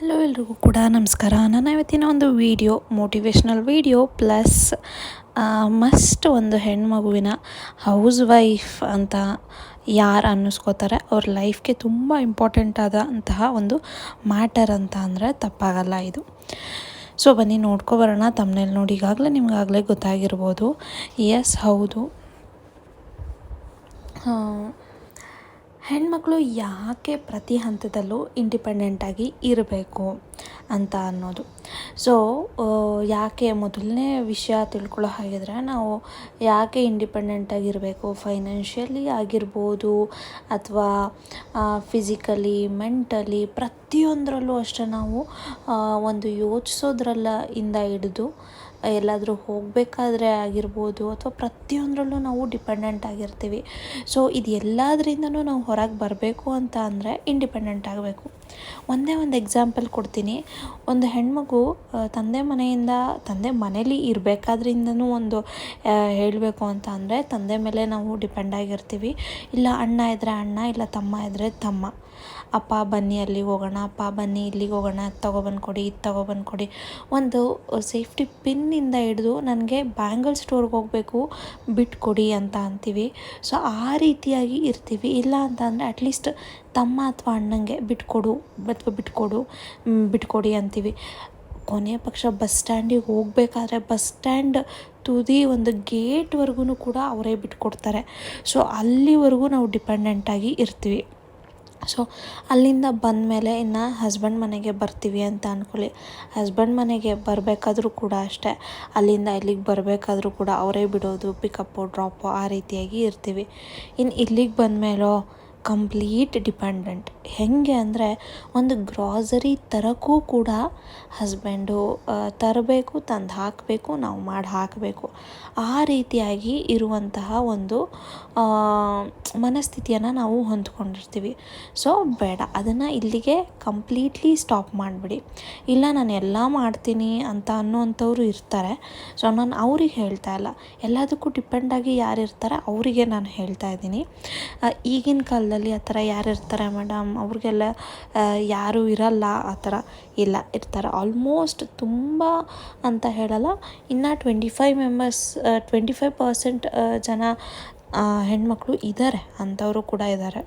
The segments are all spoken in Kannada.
ಹಲೋ ಎಲ್ರಿಗೂ ಕೂಡ ನಮಸ್ಕಾರ. ನಾನು ಇವತ್ತಿನ ಒಂದು video motivational video plus must ಒಂದು ಹೆಣ್ಮಗುವಿನ ಹೌಸ್ ವೈಫ್ ಅಂತ ಯಾರು ಅನ್ನಿಸ್ಕೋತಾರೆ. ಅವ್ರ ಲೈಫ್ಗೆ ತುಂಬ ಇಂಪಾರ್ಟೆಂಟ್ ಆದಂತಹ ಒಂದು ಮ್ಯಾಟರ್ ಅಂತ ಅಂದರೆ ತಪ್ಪಾಗಲ್ಲ ಇದು. ಸೊ ಬನ್ನಿ ನೋಡ್ಕೊಬರೋಣ ತಮ್ಮನೇಲಿ ನೋಡಿ, ಈಗಾಗಲೇ ನಿಮಗಾಗಲೇ ಗೊತ್ತಾಗಿರ್ಬೋದು. ಎಸ್ ಹೌದು. ಹೆಣ್ಮಕ್ಳು ಯಾಕೆ ಪ್ರತಿ ಹಂತದಲ್ಲೂ ಇಂಡಿಪೆಂಡೆಂಟಾಗಿ ಇರಬೇಕು ಅಂತ ಅನ್ನೋದು. ಸೊ ಯಾಕೆ ಮೊದಲನೇ ವಿಷಯ ತಿಳ್ಕೊಳ್ಳೋ ಹಾಗಿದ್ರೆ ನಾವು ಯಾಕೆ ಇಂಡಿಪೆಂಡೆಂಟಾಗಿರಬೇಕು ಫೈನಾನ್ಷಿಯಲಿ ಆಗಿರ್ಬೋದು ಅಥವಾ ಫಿಸಿಕಲಿ ಮೆಂಟಲಿ ಪ್ರತಿಯೊಂದರಲ್ಲೂ ಅಷ್ಟೇ ನಾವು ಒಂದು ಯೋಚಿಸೋದ್ರಲ್ಲ ಇಂದ ಹಿಡಿದು ಎಲ್ಲಾದರೂ ಹೋಗಬೇಕಾದ್ರೆ ಆಗಿರ್ಬೋದು ಅಥವಾ ಪ್ರತಿಯೊಂದರಲ್ಲೂ ನಾವು ಡಿಪೆಂಡೆಂಟ್ ಆಗಿರ್ತೀವಿ. ಸೊ ಇದು ನಾವು ಹೊರಗೆ ಬರಬೇಕು ಅಂತ ಅಂದರೆ ಇಂಡಿಪೆಂಡೆಂಟ್ ಆಗಬೇಕು. ಒಂದೇ ಒಂದು ಎಕ್ಸಾಂಪಲ್ ಕೊಡ್ತೀನಿ. ಒಂದು ಹೆಣ್ಮಗು ತಂದೆ ಮನೆಯಿಂದ, ತಂದೆ ಮನೇಲಿ ಇರಬೇಕಾದ್ರಿಂದನೂ ಒಂದು ಹೇಳಬೇಕು ಅಂತ ಅಂದರೆ ತಂದೆ ಮೇಲೆ ನಾವು ಡಿಪೆಂಡ್ ಆಗಿರ್ತೀವಿ. ಇಲ್ಲ ಅಣ್ಣ ಇದ್ದರೆ ಅಣ್ಣ, ಇಲ್ಲ ತಮ್ಮ ಇದ್ದರೆ ತಮ್ಮ. ಅಪ್ಪ ಬನ್ನಿ ಅಲ್ಲಿಗೆ ಹೋಗೋಣ, ಅಪ್ಪ ಬನ್ನಿ ಇಲ್ಲಿಗೆ ಹೋಗೋಣ, ಅದು ತೊಗೊಬಂದು ಕೊಡಿ ಇದು ತೊಗೊಬಂದು ಕೊಡಿ ಒಂದು ಸೇಫ್ಟಿ ಪಿನ್ನಿಂದ ಹಿಡಿದು ನನಗೆ ಬ್ಯಾಂಗಲ್ ಸ್ಟೋರ್ಗೆ ಹೋಗಬೇಕು, ಬಿಟ್ಕೊಡಿ ಅಂತ ಅಂತೀವಿ. ಸೊ ಆ ರೀತಿಯಾಗಿ ಇರ್ತೀವಿ. ಇಲ್ಲ ಅಂತ ಅಂದರೆ ಅಟ್ಲೀಸ್ಟ್ ತಮ್ಮ ಅಥವಾ ಅಣ್ಣಂಗೆ ಬಿಟ್ಕೊಡು ಅಥವಾ ಬಿಟ್ಕೊಡು ಬಿಟ್ಕೊಡಿ ಅಂತೀವಿ. ಕೊನೆಯ ಪಕ್ಷ ಬಸ್ ಸ್ಟ್ಯಾಂಡಿಗೆ ಹೋಗಬೇಕಾದ್ರೆ ಬಸ್ ಸ್ಟ್ಯಾಂಡ್ ತುದಿ ಒಂದು ಗೇಟ್ವರೆಗೂ ಕೂಡ ಅವರೇ ಬಿಟ್ಕೊಡ್ತಾರೆ. ಸೊ, ಅಲ್ಲಿವರೆಗೂ ನಾವು ಡಿಪೆಂಡೆಂಟಾಗಿ ಇರ್ತೀವಿ. ಸೊ, ಅಲ್ಲಿಂದ ಬಂದಮೇಲೆ ಇನ್ನು ಹಸ್ಬೆಂಡ್ ಮನೆಗೆ ಬರ್ತೀವಿ ಅಂತ ಅಂದ್ಕೊಳ್ಳಿ ಹಸ್ಬೆಂಡ್ ಮನೆಗೆ ಬರಬೇಕಾದ್ರೂ ಕೂಡ ಅಷ್ಟೇ. ಅಲ್ಲಿಂದ ಇಲ್ಲಿಗೆ ಬರಬೇಕಾದ್ರೂ ಕೂಡ ಅವರೇ ಬಿಡೋದು ಪಿಕಪ್ಪು ಡ್ರಾಪು ಆ ರೀತಿಯಾಗಿ ಇರ್ತೀವಿ. ಇನ್ನು ಇಲ್ಲಿಗೆ ಬಂದಮೇಲೋ ಕಂಪ್ಲೀಟ್ ಡಿಪೆಂಡೆಂಟ್. ಹೇಗೆ ಅಂದರೆ ಒಂದು ಗ್ರಾಸರಿ ತರೋಕ್ಕೂ ಕೂಡ ಹಸ್ಬೆಂಡು ತರಬೇಕು, ತಂದು ಹಾಕಬೇಕು, ನಾವು ಮಾಡಿ ಹಾಕಬೇಕು. ಆ ರೀತಿಯಾಗಿ ಇರುವಂತಹ ಒಂದು ಮನಸ್ಥಿತಿಯನ್ನು ನಾವು ಹೊಂದ್ಕೊಂಡಿರ್ತೀವಿ. ಸೊ, ಬೇಡ, ಅದನ್ನು ಇಲ್ಲಿಗೆ ಕಂಪ್ಲೀಟ್ಲಿ ಸ್ಟಾಪ್ ಮಾಡಿಬಿಡಿ. ಇಲ್ಲ, ನಾನು ಎಲ್ಲ ಮಾಡ್ತೀನಿ ಅಂತ ಅನ್ನೋವಂಥವ್ರು ಇರ್ತಾರೆ. ಸೊ, ನಾನು ಅವ್ರಿಗೆ ಹೇಳ್ತಾ ಇಲ್ಲ. ಎಲ್ಲದಕ್ಕೂ ಡಿಪೆಂಡಾಗಿ ಯಾರು ಇರ್ತಾರೆ ಅವರಿಗೆ ನಾನು ಹೇಳ್ತಾ ಇದ್ದೀನಿ. ಈಗಿನ ಕಾಲದಲ್ಲಿ ಆ ಥರ ಯಾರು ಇರ್ತಾರೆ ಮೇಡಮ್? ಅವ್ರಿಗೆಲ್ಲ ಯಾರೂ ಇರಲ್ಲ ಆ ಥರ ಇಲ್ಲ, ಇರ್ತಾರೆ. ಆಲ್ಮೋಸ್ಟ್ ತುಂಬ ಅಂತ ಹೇಳಲ್ಲ, ಇನ್ನು twenty five members twenty five percent ಜನ ಹೆಣ್ಮಕ್ಳು ಇದ್ದಾರೆ ಅಂಥವರು ಕೂಡ ಇದ್ದಾರೆ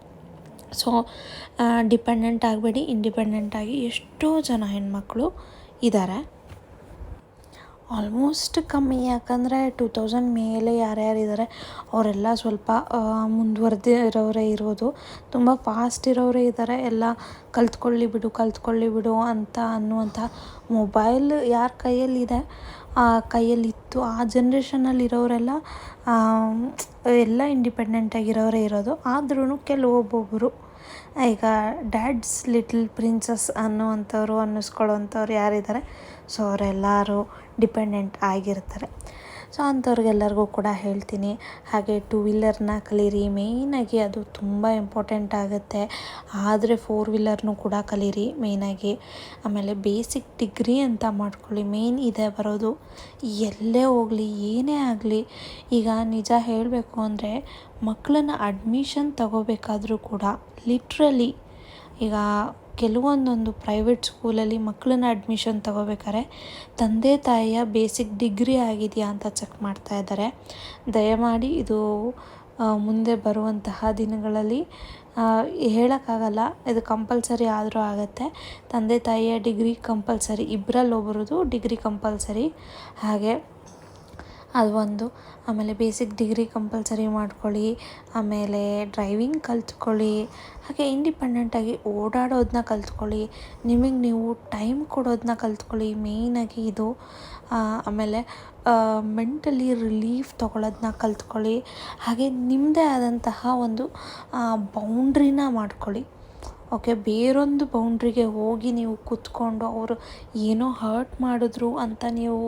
ಸೊ ಡಿಪೆಂಡೆಂಟ್ ಆಗಬೇಡಿ ಇಂಡಿಪೆಂಡೆಂಟಾಗಿ ಎಷ್ಟೋ ಜನ ಹೆಣ್ಮಕ್ಳು ಇದ್ದಾರೆ ಆಲ್ಮೋಸ್ಟ್ ಕಮ್ಮಿ, ಯಾಕಂದರೆ ಟೂ ತೌಸಂಡ್ ಮೇಲೆ ಯಾರ್ಯಾರಿದ್ದಾರೆ ಅವರೆಲ್ಲ ಸ್ವಲ್ಪ ಮುಂದುವರೆದಿರೋರೇ ಇರೋದು. ತುಂಬ ಫಾಸ್ಟ್ ಇರೋರೇ ಇದ್ದಾರೆ ಎಲ್ಲ ಕಲ್ತ್ಕೊಳ್ಳಿ ಬಿಡು ಕಲ್ತ್ಕೊಳ್ಳಿ ಬಿಡು ಅಂತ ಅನ್ನುವಂಥ ಮೊಬೈಲ್ ಯಾರ ಕೈಯಲ್ಲಿದೆ ಆ ಕೈಯಲ್ಲಿತ್ತು ಆ ಜನ್ರೇಷನಲ್ಲಿರೋರೆಲ್ಲ ಎಲ್ಲ ಇಂಡಿಪೆಂಡೆಂಟಾಗಿರೋರೇ ಇರೋದು. ಆದ್ರೂ ಕೆಲವೊಬ್ಬೊಬ್ಬರು ಈಗ ಡ್ಯಾಡ್ಸ್ ಲಿಟ್ಲ್ ಪ್ರಿನ್ಸಸ್ ಅನ್ನುವಂಥವ್ರು, ಅನ್ನಿಸ್ಕೊಳ್ಳೋವಂಥವ್ರು ಯಾರಿದ್ದಾರೆ ಸೊ ಅವರೆಲ್ಲರೂ ಡಿಪೆಂಡೆಂಟ್ ಆಗಿರ್ತಾರೆ. ಸೊ ಅಂಥವ್ರಿಗೆಲ್ಲರಿಗೂ ಕೂಡ ಹೇಳ್ತೀನಿ. ಹಾಗೆ ಟೂ ವೀಲರ್ನ ಕಲೀರಿ. ಮೇಯ್ನಾಗಿ ಅದು ತುಂಬ ಇಂಪಾರ್ಟೆಂಟ್ ಆಗುತ್ತೆ. ಆದರೆ ಫೋರ್ ವೀಲರ್ನೂ ಕೂಡ ಕಲೀರಿ ಮೇಯ್ನಾಗಿ. ಆಮೇಲೆ ಬೇಸಿಕ್ ಡಿಗ್ರಿ ಅಂತ ಮಾಡ್ಕೊಳ್ಳಿ. ಮೇಯ್ನ್ ಇದೆ ಬರೋದು. ಎಲ್ಲೇ ಹೋಗಲಿ, ಏನೇ ಆಗಲಿ. ಈಗ ನಿಜ ಹೇಳಬೇಕು ಅಂದರೆ ಮಕ್ಕಳನ್ನ ಅಡ್ಮಿಷನ್ ತಗೋಬೇಕಾದ್ರೂ ಕೂಡ ಲಿಟ್ರಲಿ ಈಗ ಕೆಲವೊಂದೊಂದು ಪ್ರೈವೇಟ್ ಸ್ಕೂಲಲ್ಲಿ ಮಕ್ಕಳನ್ನ ಅಡ್ಮಿಷನ್ ತಗೋಬೇಕಾದ್ರೆ ತಂದೆ ತಾಯಿಯ ಬೇಸಿಕ್ ಡಿಗ್ರಿ ಆಗಿದೆಯಾ ಅಂತ ಚೆಕ್ ಮಾಡ್ತಾ ಇದ್ದಾರೆ. ದಯಮಾಡಿ ಇದು ಮುಂದೆ ಬರುವಂತಹ ದಿನಗಳಲ್ಲಿ ಹೇಳೋಕ್ಕಾಗಲ್ಲ. ಇದು ಕಂಪಲ್ಸರಿ ಆದರೂ ಆಗುತ್ತೆ. ತಂದೆ ತಾಯಿಯ ಡಿಗ್ರಿ ಕಂಪಲ್ಸರಿ ಇಬ್ಬರಲ್ಲಿ ಒಬ್ಬರದು ಡಿಗ್ರಿ ಕಂಪಲ್ಸರಿ ಹಾಗೆ ಅದು ಒಂದು. ಆಮೇಲೆ ಬೇಸಿಕ್ ಡಿಗ್ರಿ ಕಂಪಲ್ಸರಿ ಮಾಡ್ಕೊಳ್ಳಿ, ಆಮೇಲೆ ಡ್ರೈವಿಂಗ್ ಕಲ್ತ್ಕೊಳ್ಳಿ, ಹಾಗೆ ಇಂಡಿಪೆಂಡೆಂಟಾಗಿ ಓಡಾಡೋದನ್ನ ಕಲ್ತ್ಕೊಳ್ಳಿ, ನಿಮಗೆ ನೀವು ಟೈಮ್ ಕೊಡೋದನ್ನ ಕಲ್ತ್ಕೊಳ್ಳಿ ಮೇಯ್ನಾಗಿ ಇದು. ಆಮೇಲೆ ಮೆಂಟಲಿ ರಿಲೀಫ್ ತೊಗೊಳೋದನ್ನ ಕಲ್ತ್ಕೊಳ್ಳಿ, ಹಾಗೆ ನಿಮ್ಮದೇ ಆದಂತಹ ಒಂದು ಬೌಂಡ್ರಿನ ಮಾಡ್ಕೊಳ್ಳಿ. ಓಕೆ, ಬೇರೊಂದು ಬೌಂಡ್ರಿಗೆ ಹೋಗಿ ನೀವು ಕೂತ್ಕೊಂಡು ಅವರು ಏನೋ ಹರ್ಟ್ ಮಾಡಿದ್ರು ಅಂತ ನೀವು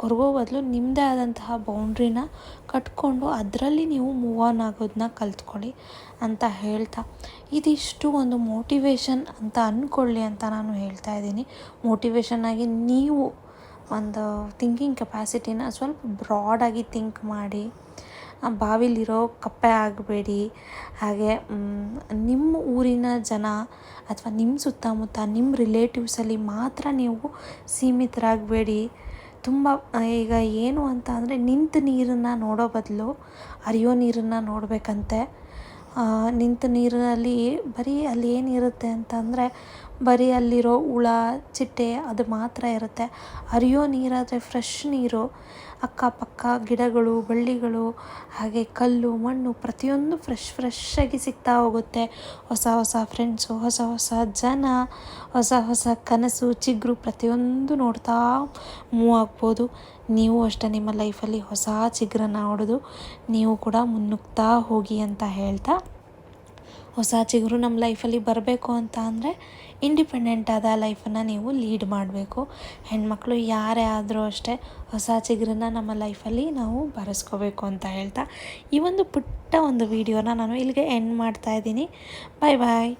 ಕೊರಗೋ ಬದಲು ನಿಮ್ಮದೇ ಆದಂತಹ ಬೌಂಡ್ರಿನ ಕಟ್ಕೊಂಡು ಅದರಲ್ಲಿ ನೀವು ಮೂವ್ ಆನ್ ಆಗೋದನ್ನ ಕಲ್ತ್ಕೊಳ್ಳಿ ಅಂತ ಹೇಳ್ತಾ. ಇದಿಷ್ಟು ಒಂದು ಮೋಟಿವೇಶನ್ ಅಂತ ಅಂದ್ಕೊಳ್ಳಿ ಅಂತ ನಾನು ಹೇಳ್ತಾ ಇದ್ದೀನಿ. ಮೋಟಿವೇಶನ್ ಆಗಿ ನೀವು ಒಂದು ಥಿಂಕಿಂಗ್ ಕೆಪಾಸಿಟಿನ ಸ್ವಲ್ಪ ಬ್ರಾಡಾಗಿ ಥಿಂಕ್ ಮಾಡಿ. ಬಾವಿಲಿರೋ ಕಪ್ಪೆ ಆಗಬೇಡಿ. ಹಾಗೆ ನಿಮ್ಮ ಊರಿನ ಜನ ಅಥವಾ ನಿಮ್ಮ ಸುತ್ತಮುತ್ತ ನಿಮ್ಮ ರಿಲೇಟಿವ್ಸಲ್ಲಿ ಮಾತ್ರ ನೀವು ಸೀಮಿತರಾಗಬೇಡಿ. ತುಂಬ, ಈಗ ಏನು ಅಂತ ಅಂದರೆ ನಿಂತ ನೀರನ್ನು ನೋಡೋ ಬದಲು ಹರಿಯೋ ನೀರನ್ನು ನೋಡಬೇಕಂತೆ. ನಿಂತ ನೀರಿನಲ್ಲಿ ಬರೀ ಅಲ್ಲಿ ಏನಿರುತ್ತೆ ಅಂತಂದರೆ ಬರೀ ಅಲ್ಲಿರೋ ಹುಳ, ಚಿಟ್ಟೆ ಅದು ಮಾತ್ರ ಇರುತ್ತೆ. ಹರಿಯೋ ನೀರಾದರೆ ಫ್ರೆಶ್ ನೀರು. ಅಕ್ಕಪಕ್ಕ ಗಿಡಗಳು, ಬಳ್ಳಿಗಳು, ಹಾಗೆ ಕಲ್ಲು, ಮಣ್ಣು ಪ್ರತಿಯೊಂದು ಫ್ರೆಶ್ ಫ್ರೆಶ್ಶಾಗಿ ಸಿಗ್ತಾ ಹೋಗುತ್ತೆ. ಹೊಸ ಹೊಸ ಫ್ರೆಂಡ್ಸು ಹೊಸ ಹೊಸ ಜನ, ಹೊಸ ಹೊಸ ಕನಸು, ಚಿಗುರು ಪ್ರತಿಯೊಂದು ನೋಡ್ತಾ ಮೂವ್ ಆಗ್ಬೋದು. ನೀವು ಅಷ್ಟೇ ನಿಮ್ಮ ಲೈಫಲ್ಲಿ ಹೊಸ ಚಿಗ್ರನ್ನ ಹೊಡೆದು ನೀವು ಕೂಡ ಮುನ್ನುಗ್ತಾ ಹೋಗಿ ಅಂತ ಹೇಳ್ತಾ ಹೊಸ ಚಿಗುರು ನಮ್ಮ ಲೈಫಲ್ಲಿ ಬರಬೇಕು ಅಂತ ಅಂದರೆ ಇಂಡಿಪೆಂಡೆಂಟ್ ಆದ ಲೈಫನ್ನು ನೀವು ಲೀಡ್ ಮಾಡಬೇಕು. ಹೆಣ್ಮಕ್ಳು ಯಾರೇ ಆದರೂ ಅಷ್ಟೇ ಹೊಸ ಚಿಗುರನ್ನ ನಮ್ಮ ಲೈಫಲ್ಲಿ ನಾವು ಬರೆಸ್ಕೋಬೇಕು ಅಂತ ಹೇಳ್ತಾ ಈ ಒಂದು ಪುಟ್ಟ ಒಂದು ವಿಡಿಯೋನ ನಾನು ಇಲ್ಲಿಗೆ ಎಂಡ್ ಮಾಡ್ತಾ ಇದ್ದೀನಿ. ಬಾಯ್ ಬಾಯ್